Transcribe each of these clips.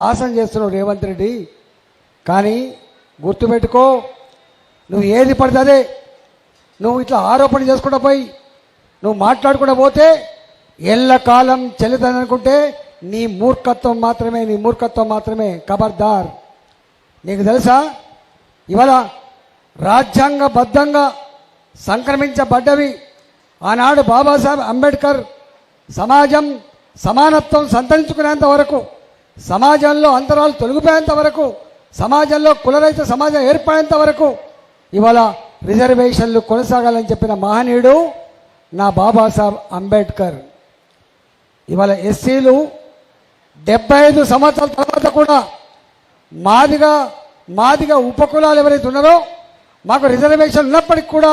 Awesome చేస్తున్నావు రేవంత్ రెడ్డి. కానీ గుర్తుపెట్టుకో నువ్వు ఏది పడుతుందే నువ్వు ఇట్లా ఆరోపణ చేసుకుంటా పోయి నువ్వు మాట్లాడకుండా పోతే ఎల్లకాలం చెల్లుతుందనుకుంటే నీ మూర్ఖత్వం మాత్రమే నీ మూర్ఖత్వం మాత్రమే ఖబర్దార్ నీకు తెలుసా? ఇవాళ రాజ్యాంగబద్ధంగా సంక్రమించబడ్డవి ఆనాడు బాబాసాహెబ్ అంబేద్కర్ సమాజం సమానత్వం సంతరించుకునేంత వరకు సమాజంలో అంతరాలు తొలగిపోయేంత వరకు సమాజంలో కులరహిత సమాజం ఏర్పడేంత వరకు ఇవాళ రిజర్వేషన్లు కొనసాగాలని చెప్పిన మహనీయుడు నా బాబాసాహెబ్ అంబేద్కర్. ఇవాళ ఎస్సీలు డెబ్బై ఐదు సంవత్సరాల తర్వాత కూడా మాదిగా మాదిగా ఉపకులాలు ఎవరైతే ఉన్నారో మాకు రిజర్వేషన్ ఉన్నప్పటికీ కూడా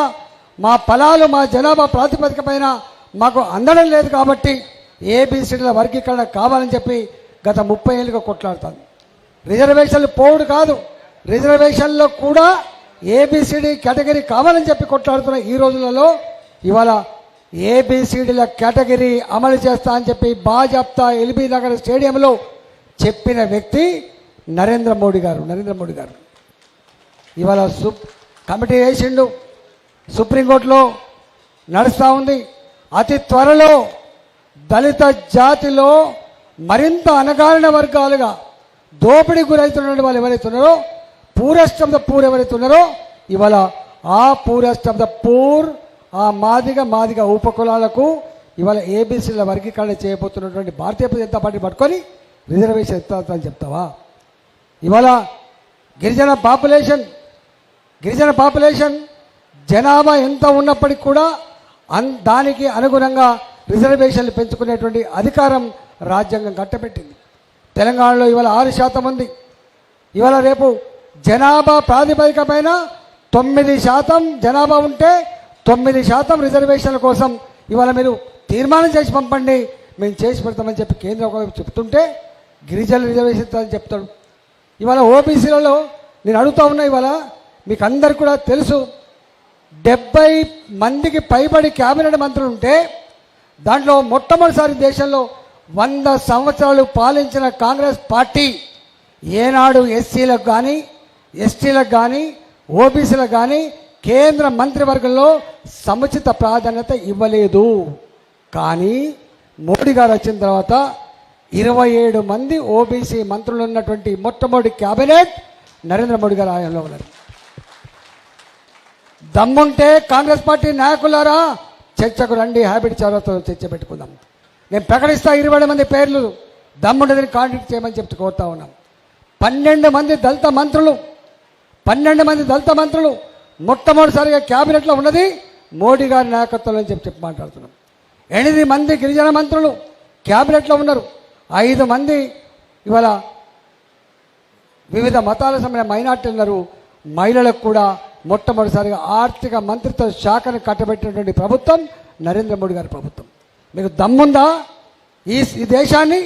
మా ఫలాలు మా జనాభా ప్రాతిపదిక పైన మాకు అందడం లేదు కాబట్టి ఏబిసిడీల వర్గీకరణ కావాలని చెప్పి గత ముప్పై ఏళ్ళుగా కొట్లాడుతుంది. రిజర్వేషన్లు పోవుడు కాదు. రిజర్వేషన్లో కూడా ఏబిసిడి కేటగిరీ కావాలని చెప్పి కొట్లాడుతున్న ఈ రోజులలో ఇవాళ ఏబిసిడీల కేటగిరీ అమలు చేస్తా అని చెప్పి బాజాప్తా ఎల్బీ నగర్ స్టేడియంలో చెప్పిన వ్యక్తి నరేంద్ర మోడీ గారు నరేంద్ర మోడీ గారు. ఇవాళ సుప్ కమిటీ వేసిండు. సుప్రీంకోర్టులో నడుస్తూ ఉంది. అతి త్వరలో దళిత జాతిలో మరింత అణగారిన వర్గాలుగా దోపిడీ గురవుతున్న వాళ్ళు ఎవరైతే ఉన్నారో పూరెస్ట్ ద పూర్ ఎవరైతే ఉన్నారో ఇవాళ ఆ పూరెస్ట్ ద పూర్ ఆ మాదిగ మాదిగ ఉపకులాలకు ఇవాళ ఏబీసీల వర్గీకరణ చేయబోతున్నటువంటి భారతీయ జనతా పార్టీ పట్టుకొని రిజర్వేషన్ ఎత్తాలని చెప్తావా? ఇవాళ గిరిజన పాపులేషన్ గిరిజన పాపులేషన్ జనాభా ఎంత ఉన్నప్పటికీ కూడా అన్ దానికి అనుగుణంగా రిజర్వేషన్లు పెంచుకునేటువంటి అధికారం రాజ్యాంగం కట్టబెట్టింది. తెలంగాణలో ఇవాళ ఆరు శాతం ఉంది. ఇవాళ రేపు జనాభా ప్రాతిపదిక పైన తొమ్మిది శాతం జనాభా ఉంటే తొమ్మిది శాతం రిజర్వేషన్ల కోసం ఇవాళ మీరు తీర్మానం చేసి పంపండి. మేము చేసి పెడతామని చెప్పి కేంద్రం ఒకవైపు చెప్తుంటే గిరిజనులు రిజర్వేషన్ ఇస్తారని చెప్తాడు. ఇవాళ ఓబీసీలలో నేను అడుగుతా ఉన్నా ఇవాళ మీకు అందరికి కూడా తెలుసు డెబ్బై మందికి పైబడి క్యాబినెట్ మంత్రులు ఉంటే దాంట్లో మొట్టమొదటిసారి దేశంలో వంద సంవత్సరాలు పాలించిన కాంగ్రెస్ పార్టీ ఏనాడు ఎస్సీలకు కానీ ఎస్టీలకు కానీ ఓబీసీలకు కానీ కేంద్ర మంత్రివర్గంలో సముచిత ప్రాధాన్యత ఇవ్వలేదు. కానీ మోడీ గారు వచ్చిన తర్వాత ఇరవై ఏడు మంది ఓబీసీ మంత్రులు ఉన్నటువంటి మొట్టమొదటి క్యాబినెట్ నరేంద్ర మోడీ గారు ఆయంలో ఉన్నారు దమ్ముంటే కాంగ్రెస్ పార్టీ నాయకులారా చర్చకు రండి హ్యాబిట్ చౌరతో చర్చ పెట్టుకుందాం. నేను ప్రకటిస్తా ఇరవై మంది పేర్లు దమ్ముండదని కాంటాక్ట్ చేయమని చెప్తూ కోరుతా ఉన్నాం. పన్నెండు మంది దళిత మంత్రులు పన్నెండు మంది దళిత మంత్రులు మొట్టమొదటిసారిగా క్యాబినెట్లో ఉన్నది మోడీ గారి నాయకత్వంలో అని చెప్పి చెప్పి మాట్లాడుతున్నాం. ఎనిమిది మంది గిరిజన మంత్రులు క్యాబినెట్లో ఉన్నారు. ఐదు మంది ఇవాళ వివిధ మతాల సంబంధించిన మైనార్టీ ఉన్నారు. మహిళలకు కూడా మొట్టమొదటిసారిగా ఆర్థిక మంత్రిత్వ శాఖను కట్టబెట్టినటువంటి ప్రభుత్వం నరేంద్ర మోడీ గారి ప్రభుత్వం. మీకు దమ్ముందా? ఈ ఈ దేశాన్ని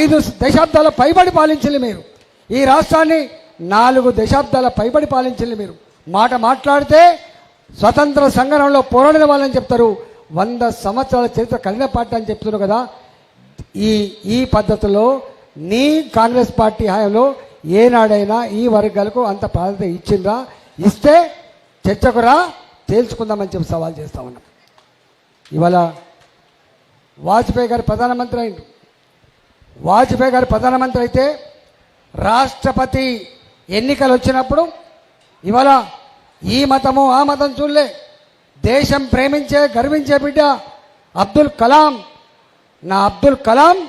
ఐదు దశాబ్దాల పైబడి పాలించింది మీరు. ఈ రాష్ట్రాన్ని నాలుగు దశాబ్దాల పైబడి పాలించింది మీరు. మాట మాట్లాడితే స్వతంత్ర సంగ్రామంలో పోరాడిన వాళ్ళని చెప్తారు. వంద సంవత్సరాల చరిత్ర కలిగిన పార్టీ అని చెప్తున్నారు కదా. ఈ ఈ పద్ధతిలో నీ కాంగ్రెస్ పార్టీ హయాంలో ఏనాడైనా ఈ వర్గాలకు అంత ప్రాధాన్యత ఇచ్చిందా? ఇస్తే చర్చకు రా తేల్చుకుందామని చెప్పి సవాల్ చేస్తా ఉన్నాం. ఇవాళ వాజ్పేయి గారు ప్రధానమంత్రి అయిండు వాజ్పేయి గారు ప్రధానమంత్రి అయితే రాష్ట్రపతి ఎన్నికలు వచ్చినప్పుడు ఇవాళ ఈ మతము ఆ మతం చూడలే. దేశం ప్రేమించే గర్వించే బిడ్డ అబ్దుల్ కలాం. నా అబ్దుల్ కలాం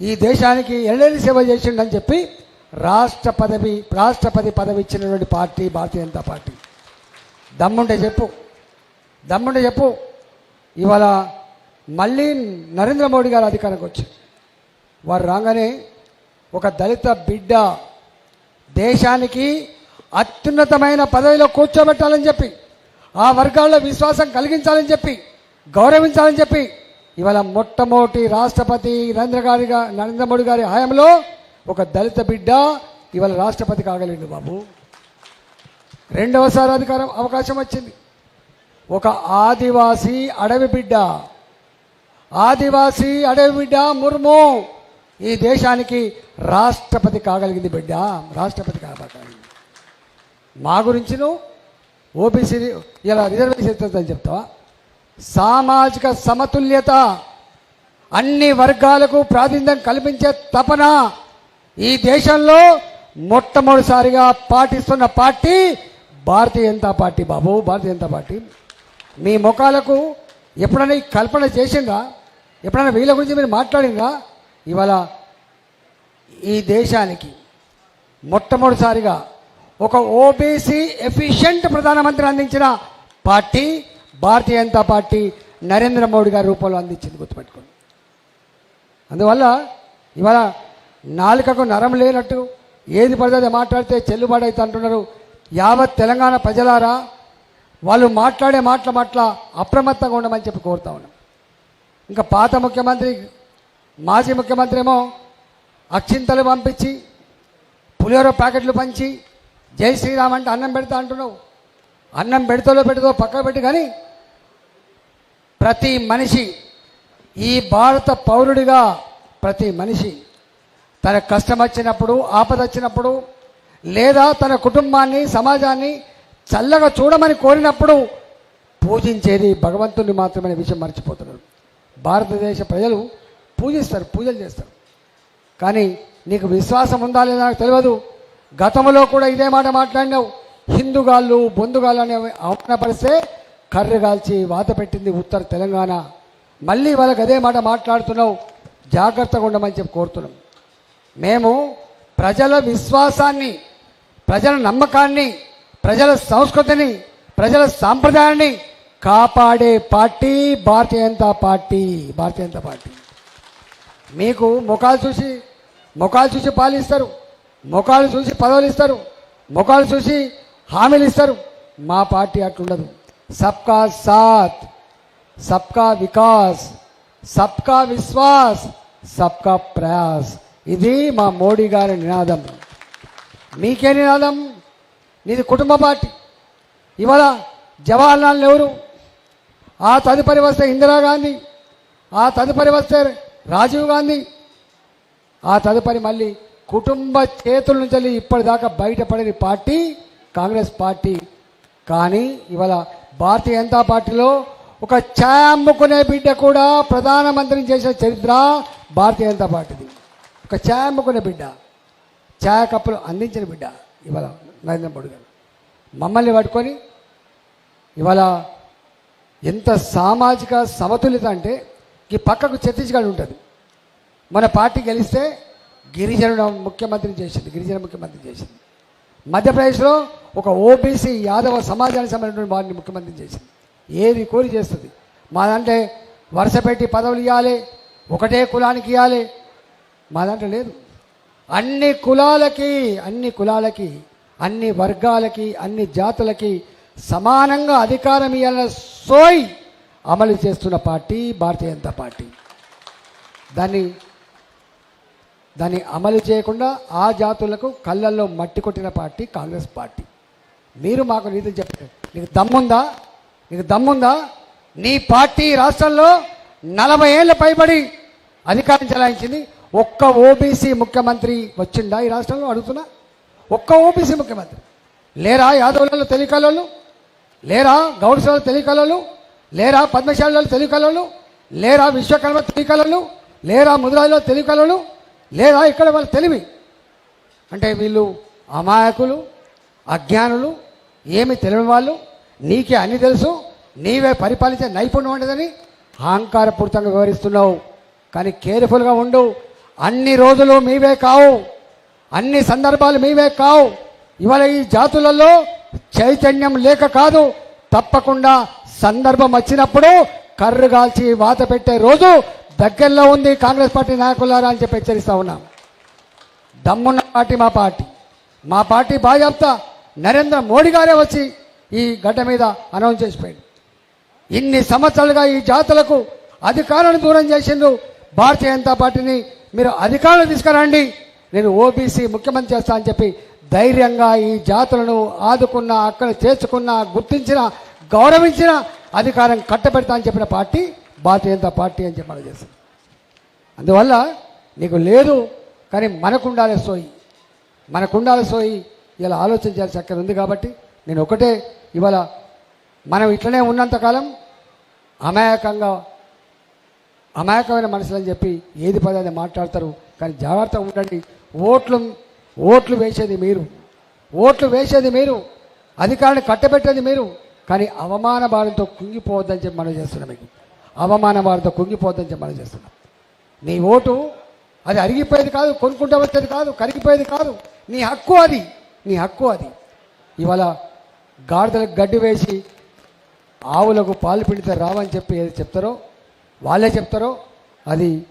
ఈ దేశానికి ఎల్లెల్లి సేవ చేసిండని చెప్పి రాష్ట్ర పదవి రాష్ట్రపతి పదవి ఇచ్చినటువంటి పార్టీ భారతీయ జనతా పార్టీ. దమ్ముంటే చెప్పు. దమ్ముంటే చెప్పు. ఇవాళ మళ్ళీ నరేంద్ర మోడీ గారు అధికారంకి వచ్చారు. వారు రాగానే ఒక దళిత బిడ్డ దేశానికి అత్యున్నతమైన పదవిలో కూర్చోబెట్టాలని చెప్పి ఆ వర్గాల్లో విశ్వాసం కలిగించాలని చెప్పి గౌరవించాలని చెప్పి ఇవాళ మొట్టమొదటి రాష్ట్రపతి నరేంద్ర గారి నరేంద్ర మోడీ గారి హయాంలో ఒక దళిత బిడ్డ ఇవాళ రాష్ట్రపతి కాగలిండు బాబు. రెండవసారి అధికారం అవకాశం వచ్చింది. ఒక ఆదివాసీ అడవి బిడ్డ ఆదివాసీ అడవి బిడ్డ ముర్ము. ఈ దేశానికి రాష్ట్రపతి కాగలిగింది బిడ్డ. రాష్ట్రపతి కాగలిగింది. మా గురించి నువ్వు ఓబీసీ ఇలా రిజర్వేషన్ అని చెప్తావా? సామాజిక సమతుల్యత అన్ని వర్గాలకు ప్రాతినిధ్యం కల్పించే తపన ఈ దేశంలో మొట్టమొదటిసారిగా పాటిస్తున్న పార్టీ భారతీయ జనతా పార్టీ బాబు భారతీయ జనతా పార్టీ. మీ ముఖాలకు ఎప్పుడైనా ఈ కల్పన చేసిందా ఎప్పుడైనా వీళ్ళ గురించి మీరు మాట్లాడిందా ఇవాళ ఈ దేశానికి మొట్టమొదటిసారిగా ఒక ఓబీసీ ఎఫిషియంట్ ప్రధానమంత్రి అందించిన పార్టీ భారతీయ జనతా పార్టీ నరేంద్ర మోడీ గారి రూపంలో అందించింది గుర్తుపెట్టుకోండి. అందువల్ల ఇవాళ నాలుకకు నరం లేనట్టు ఏది పడితే అది మాట్లాడితే చెల్లుబాటు అయితే అంటున్నారు యావత్ తెలంగాణ ప్రజలారా వాళ్ళు మాట్లాడే మాటల మాటల అప్రమత్తంగా ఉండమని చెప్పి కోరుతా ఉన్నాం. ఇంకా పాత ముఖ్యమంత్రి మాజీ ముఖ్యమంత్రి ఏమో అక్షింతలు పంపించి పులిహోర ప్యాకెట్లు పంచి జై శ్రీరామ్ అంటే అన్నం పెడతా అంటున్నావు. అన్నం పెడతాలో పెడతాదో పక్క పెట్టి కానీ ప్రతి మనిషి ఈ భారత పౌరుడిగా ప్రతి మనిషి తన కష్టం వచ్చినప్పుడు ఆపద వచ్చినప్పుడు లేదా తన కుటుంబాన్ని సమాజాన్ని చల్లగా చూడమని కోరినప్పుడు పూజించేది భగవంతుని మాత్రమే విషయం మర్చిపోతున్నారు. భారతదేశ ప్రజలు పూజిస్తారు పూజలు చేస్తారు. కానీ నీకు విశ్వాసం ఉందా లేదా నాకు తెలియదు. గతంలో కూడా ఇదే మాట మాట్లాడినావు. హిందుగాళ్ళు బొందుగాళ్ళు అనే అవమానపరిస్తే కర్ర కాల్చి వాత పెట్టింది ఉత్తర తెలంగాణ. మళ్ళీ వాళ్ళకి అదే మాట మాట్లాడుతున్నావు. జాగ్రత్తగా ఉండమని చెప్పి కోరుతున్నాం. మేము ప్రజల విశ్వాసాన్ని ప్రజల నమ్మకాన్ని ప్రజల సంస్కృతిని ప్రజల సాంప్రదాయాన్ని కాపాడే party Bharatiya Janata party Bharatiya Janata party. మీకు ముఖాలు చూసి ముఖాలు చూసి పాలిస్తారు ముఖాలు చూసి పదవులు ఇస్తారు ముఖాలు చూసి హామీలు ఇస్తారు. మా పార్టీ అట్లుండదు. సబ్కా సాత్ సబ్కా వికాస్ సబ్కా విశ్వాస్ సబ్కా ప్రయాస్. ఇది మా మోడీ గారి నినాదం. మీకే నినాదం? నీది కుటుంబ పార్టీ. ఇవాళ జవహర్లాల్ నెహ్రూ ఆ తదుపరి వస్తే ఇందిరాగాంధీ ఆ తదుపరి వస్తే రాజీవ్ గాంధీ ఆ తదుపరి మళ్ళీ కుటుంబ చేతుల నుంచి వెళ్ళి ఇప్పటిదాకా బయటపడిన పార్టీ కాంగ్రెస్ పార్టీ. కానీ ఇవాళ భారతీయ జనతా పార్టీలో ఒక ఛాయ్ అమ్ముకునే బిడ్డ కూడా ప్రధానమంత్రిని చేసిన చరిత్ర భారతీయ జనతా పార్టీది. ఒక ఛాయ్ అమ్ముకునే బిడ్డ ఛాయ కప్పులు అందించిన బిడ్డ. ఇవాళ నరేంద్ర మోడీ గారు. మమ్మల్ని పట్టుకొని ఇవాళ ఎంత సామాజిక సమతుల్యత అంటే ఈ పక్కకు ఛత్తీస్గఢ్ ఉంటుంది. మన పార్టీ గెలిస్తే గిరిజనుడు ముఖ్యమంత్రిని చేసింది గిరిజన ముఖ్యమంత్రి చేసింది. మధ్యప్రదేశ్లో ఒక ఓబీసీ యాదవ సమాజానికి సంబంధించిన వారిని ముఖ్యమంత్రి చేసింది. ఏది కోరి చేస్తుంది? మాదంటే వరుస పెట్టి పదవులు ఇవ్వాలి ఒకటే కులానికి ఇవ్వాలి మా దాంట్లో లేదు. అన్ని కులాలకి అన్ని కులాలకి అన్ని వర్గాలకి అన్ని జాతులకి సమానంగా అధికారం ఇవ్వాలన్న సోయ్ అమలు చేస్తున్న పార్టీ భారతీయ జనతా పార్టీ. దాన్ని దాన్ని అమలు చేయకుండా ఆ జాతులకు కళ్ళల్లో మట్టి కొట్టిన పార్టీ కాంగ్రెస్ పార్టీ. మీరు మాకు నీతులు చెప్పారు నీకు దమ్ముందా? నీకు దమ్ముందా? నీ పార్టీ రాష్ట్రంలో నలభై ఏళ్ళ పైబడి అధికారం చెలాయించింది ఒక్క ఓబీసీ ముఖ్యమంత్రి వచ్చిందా ఈ రాష్ట్రంలో? అడుగుతున్నా. ఒక్క ఓబీసీ ముఖ్యమంత్రి. లేరా యాదవులలో తెలియకలోళ్ళు లేరా గౌడ్స్లలో తెలియకలోళ్ళు లేరా పద్మశాలలో తెలియకలోళ్ళు లేరా విశ్వకర్మ తెలియకలోళ్ళు లేరా ముదిరాజులో తెలియకలోళ్ళు లేదా ఇక్కడ వాళ్ళ తెలివి? అంటే వీళ్ళు అమాయకులు అజ్ఞానులు ఏమి తెలియని వాళ్ళు నీకే అన్నీ తెలుసు నీవే పరిపాలించే నైపుణ్యం ఉండదని అహంకారపూరితంగా వివరిస్తున్నావు కానీ కేర్ఫుల్గా ఉండు. అన్ని రోజులు మీవే కావు. అన్ని సందర్భాలు మీవే కావు. ఇవాళ ఈ జాతులలో చైతన్యం లేక కాదు. తప్పకుండా సందర్భం వచ్చినప్పుడు కర్రు కాల్చి వాత పెట్టే రోజు దగ్గరలో ఉంది కాంగ్రెస్ పార్టీ నాయకులారా అని చెప్పి హెచ్చరిస్తా ఉన్నాం. దమ్మున్న పార్టీ మా పార్టీ. మా పార్టీ బాధ్యత నరేంద్ర మోడీ గారే వచ్చి ఈ గడ్డ మీద అనౌన్స్ చేసిపోయింది. ఇన్ని సంవత్సరాలుగా ఈ జాతులకు అధికారాన్ని దూరం చేసిండు భారతీయ జనతా పార్టీని మీరు అధికారులు తీసుకురండి. నేను ఓబీసీ ముఖ్యమంత్రి చేస్తా అని చెప్పి ధైర్యంగా ఈ జాతులను ఆదుకున్న అక్కడ చేర్చుకున్న గుర్తించిన గౌరవించిన అధికారం కట్టబెడతా అని చెప్పిన పార్టీ భారతీయ జనతా పార్టీ అని చెప్పి మనం చేస్తాం అందువల్ల నీకు లేదు కానీ మనకుండాలి సోయి. మనకుండాలి సోయి. ఇలా ఆలోచన చేయాల్సి అక్కడ ఉంది కాబట్టి నేను ఒకటే ఇవాళ మనం ఇట్లనే ఉన్నంతకాలం అమాయకంగా అమాయకమైన మనుషులు అని చెప్పి ఏది పదాన్ని మాట్లాడతారు. కానీ జాగ్రత్తగా ఉండండి. ఓట్లు ఓట్లు వేసేది మీరు. ఓట్లు వేసేది మీరు. అధికారాన్ని కట్టబెట్టేది మీరు. కానీ అవమాన భారంతో కుంగిపోవద్దని చెప్పి మనం చేస్తున్నాం మీకు. అవమాన భారంతో కుంగిపోవద్దని చెప్పి మనం చేస్తున్నాం. నీ ఓటు అది అరిగిపోయేది కాదు కొనుక్కుంటూ వచ్చేది కాదు కరిగిపోయేది కాదు. నీ హక్కు అది. నీ హక్కు అది. ఇవాళ గాడిదలకు గడ్డి వేసి ఆవులకు పాలు పిండితే రావని చెప్పి ఏది చెప్తారో వాళ్ళే చెప్తారో అది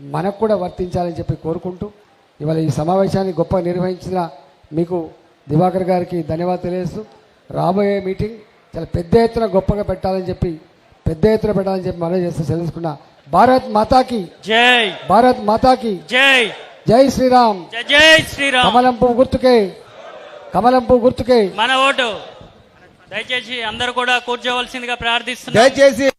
మనకు కూడా వర్తించాలని చెప్పి కోరుకుంటూ ఇవాళ ఈ సమావేశాన్ని గొప్ప నిర్వహించిన మీకు దివాకర్ గారికి ధన్యవాదాలు తెలియజేస్తూ రాబోయే మీటింగ్ చాలా పెద్ద ఎత్తున గొప్పగా పెట్టాలని చెప్పి పెద్ద ఎత్తున పెట్టాలని చెప్పి మనం చేస్తూ తెలుసుకున్న భారత్ మాతాకి. జై. భారత్ మాతాకి. జై. జై శ్రీరామ్. జై జై శ్రీరామ్. కమలం పువ్వు గుర్తుకే. కమలం పువ్వు గుర్తుకే. మన ఓటు. దయచేసి అందరూ కూడా కూర్చోవలసిందిగా ప్రార్థిస్తున్నాం. దయచేసి